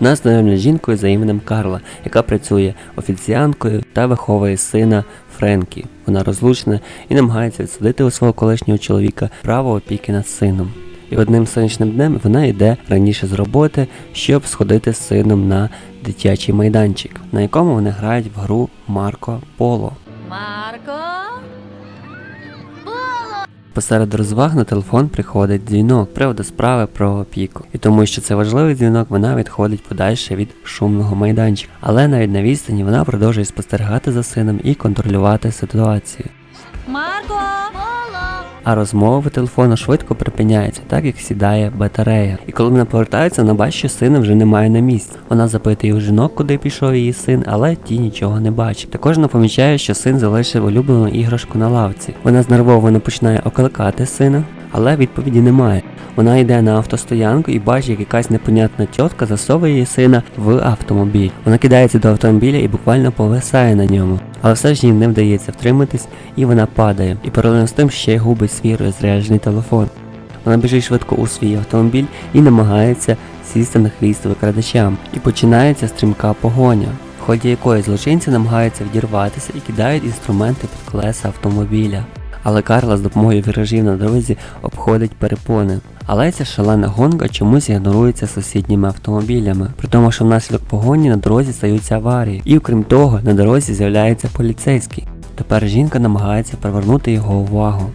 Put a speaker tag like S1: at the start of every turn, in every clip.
S1: Нас знайомлять з жінкою за іменем Карла, яка працює офіціанткою та виховує сина Френкі. Вона розлучена і намагається відсудити у свого колишнього чоловіка право опіки над сином. І одним сонячним днем вона йде раніше з роботи, щоб сходити з сином на дитячий майданчик, на якому вони грають в гру Марко Поло.
S2: Марко?
S1: Посеред розваг на телефон приходить дзвінок приводу справи про опіку. І тому, що це важливий дзвінок, вона відходить подальше від шумного майданчика. Але навіть на відстані вона продовжує спостерігати за сином і контролювати ситуацію.
S2: Марко?
S1: А розмова телефону швидко припиняється, так як сідає батарея. І коли вона повертається, вона бачить, що сина вже немає на місці. Вона запитує у жінок, куди пішов її син, але ті нічого не бачать. Також вона помічає, що син залишив улюблену іграшку на лавці. Вона знервовано починає окликати сина, але відповіді немає. Вона йде на автостоянку і бачить, як якась непонятна тітка засовує її сина в автомобіль. Вона кидається до автомобіля і буквально повисає на ньому. Але все ж їй не вдається втриматись, і вона падає. І паралельно з тим ще й губить свій розряджений телефон. Вона біжить швидко у свій автомобіль і намагається сісти на хвіст викрадачам. І починається стрімка погоня, в ході якої злочинці намагаються відірватися і кидають інструменти під колеса автомобіля. Але Карла з допомогою віражів на дорозі обходить перепони. Але ця шалена гонка чомусь ігнорується сусідніми автомобілями, при тому, що внаслідок погоні на дорозі стаються аварії, і окрім того, на дорозі з'являється поліцейський. Тепер жінка намагається привернути його увагу.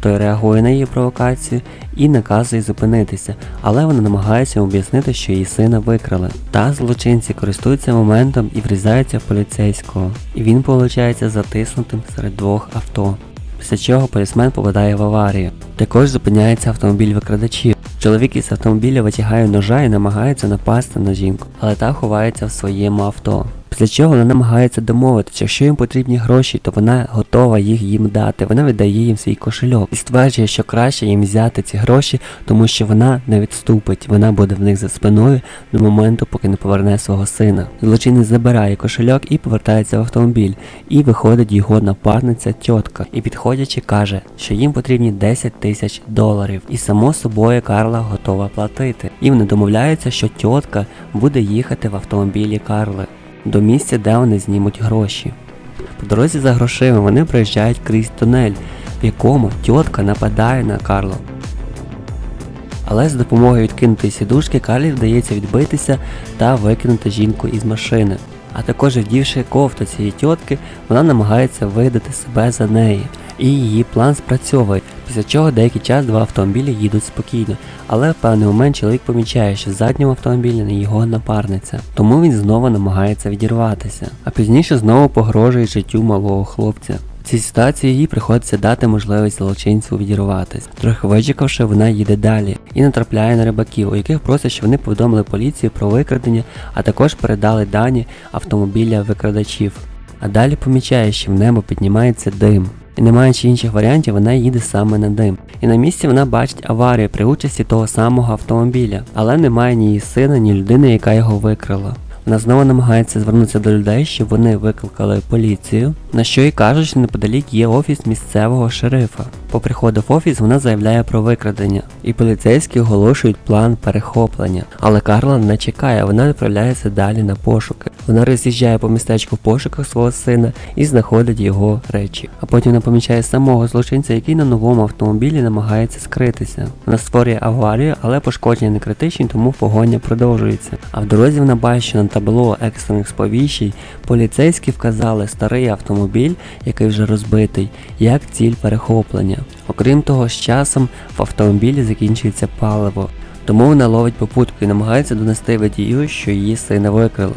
S1: Той реагує на її провокацію і наказує зупинитися, але вона намагається об'яснити, що її сина викрали. Та злочинці користуються моментом і врізаються в поліцейського, і він виходить затиснутим серед двох авто. Після чого полісмен попадає в аварію. Також зупиняється автомобіль викрадачів. Чоловік із автомобіля витягає ножа і намагається напасти на жінку, але та ховається в своєму авто. Після чого вона намагається домовитися, якщо їм потрібні гроші, то вона готова їх їм дати. Вона віддає їм свій кошельок і стверджує, що краще їм взяти ці гроші, тому що вона не відступить. Вона буде в них за спиною до моменту, поки не поверне свого сина. Злочинець забирає кошельок і повертається в автомобіль. І виходить його напарниця тітка. І підходячи, каже, що їм потрібні 10 тисяч доларів. І само собою Карла готова платити. І вони домовляються, що тітка буде їхати в автомобілі Карли до місця, де вони знімуть гроші. По дорозі за грошима вони проїжджають крізь тунель, в якому тітка нападає на Карло. Але з допомогою відкинутої сідушки Карлі вдається відбитися та викинути жінку із машини. А також вдівши кофту цієї тітки, вона намагається видати себе за неї. І її план спрацьовує, після чого деякий час два автомобілі їдуть спокійно, але в певний момент чоловік помічає, що з заднього автомобіля не його напарниця, тому він знову намагається відірватися, а пізніше знову погрожує життю малого хлопця. Цій ситуації їй приходиться дати можливість злочинцю відірватися. Трохи вичекавши, вона їде далі і натрапляє на рибаків, у яких просять, щоб вони повідомили поліцію про викрадення, а також передали дані автомобіля викрадачів. А далі помічає, що в небо піднімається дим. І не маючи інших варіантів, вона їде саме на дим. І на місці вона бачить аварію при участі того самого автомобіля, але немає ні її сина, ні людини, яка його викрала. Вона знову намагається звернутися до людей, щоб вони викликали поліцію, на що їй кажуть, що неподалік є офіс місцевого шерифа. По приходу в офіс вона заявляє про викрадення, і поліцейські оголошують план перехоплення. Але Карла не чекає, вона відправляється далі на пошуки. Вона роз'їжджає по містечку в пошуках свого сина і знаходить його речі. А потім вона помічає самого злочинця, який на новому автомобілі намагається скритися. Вона створює аварію, але пошкодження не критичні, тому погоня продовжується. А в дорозі вона бачить, що на табло екстрених сповіщень поліцейські вказали старий автомобіль, який вже розбитий, як ціль перехоплення. Окрім того, з часом в автомобілі закінчується паливо, тому вона ловить попутку і намагається донести водію, що її сина викрили.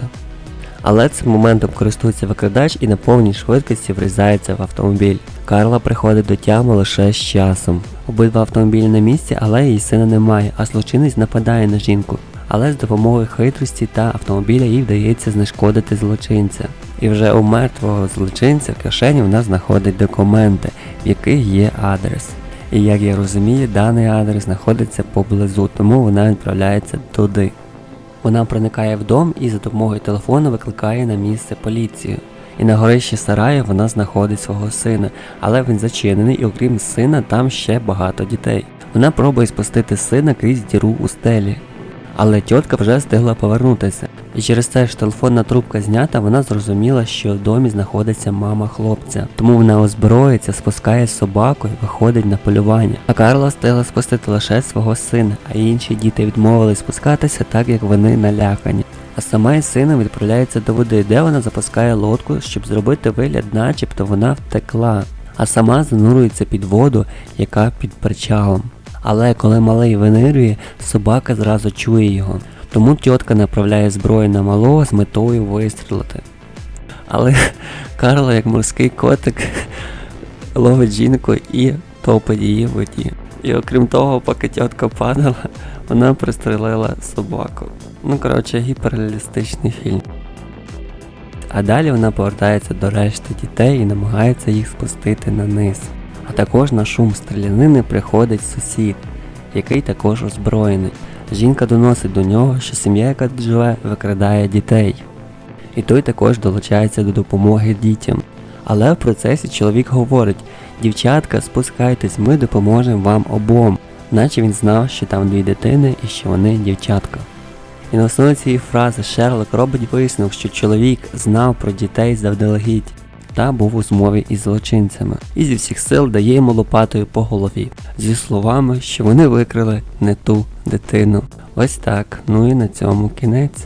S1: Але цим моментом користується викрадач і на повній швидкості врізається в автомобіль. Карла приходить до тями лише з часом. Обидва автомобілі на місці, але її сина немає, а злочинець нападає на жінку. Але з допомогою хитрості та автомобіля їй вдається знешкодити злочинця. І вже у мертвого злочинця в кишені вона знаходить документи, в яких є адрес. І як я розумію, даний адрес знаходиться поблизу, тому вона відправляється туди. Вона проникає в дом і за допомогою телефону викликає на місце поліцію. І на горищі сараю вона знаходить свого сина, але він зачинений, і окрім сина, там ще багато дітей. Вона пробує спустити сина крізь діру у стелі. Але тітка вже встигла повернутися. І через те, що телефонна трубка знята, вона зрозуміла, що в домі знаходиться мама хлопця. Тому вона озброїться, спускає собаку і виходить на полювання. А Карла встигла спустити лише свого сина, а інші діти відмовились спускатися, так як вони налякані. А сама із сином відправляється до води, де вона запускає лодку, щоб зробити вигляд, начебто вона втекла, а сама занурюється під воду, яка під причалом. Але коли малий винирює, собака зразу чує його. Тому тітка направляє зброю на малого з метою вистрілити. Але Карла, як морський котик, ловить жінку і топить її в воді. І окрім того, поки тітка падала, вона пристрелила собаку. Ну, коротше, гіперреалістичний фільм. А далі вона повертається до решти дітей і намагається їх спустити на низ. А також на шум стрілянини приходить сусід, який також озброєний. Жінка доносить до нього, що сім'я, яка живе, викрадає дітей. І той також долучається до допомоги дітям. Але в процесі чоловік говорить: дівчатка, спускайтесь, ми допоможемо вам обом, наче він знав, що там дві дитини і що вони дівчатка. І на основі цієї фрази Шерлок робить висновок, що чоловік знав про дітей заздалегідь та був у змові із злочинцями, і зі всіх сил дає йому лопатою по голові, зі словами, що вони викрили не ту дитину. Ось так. Ну і на цьому кінець.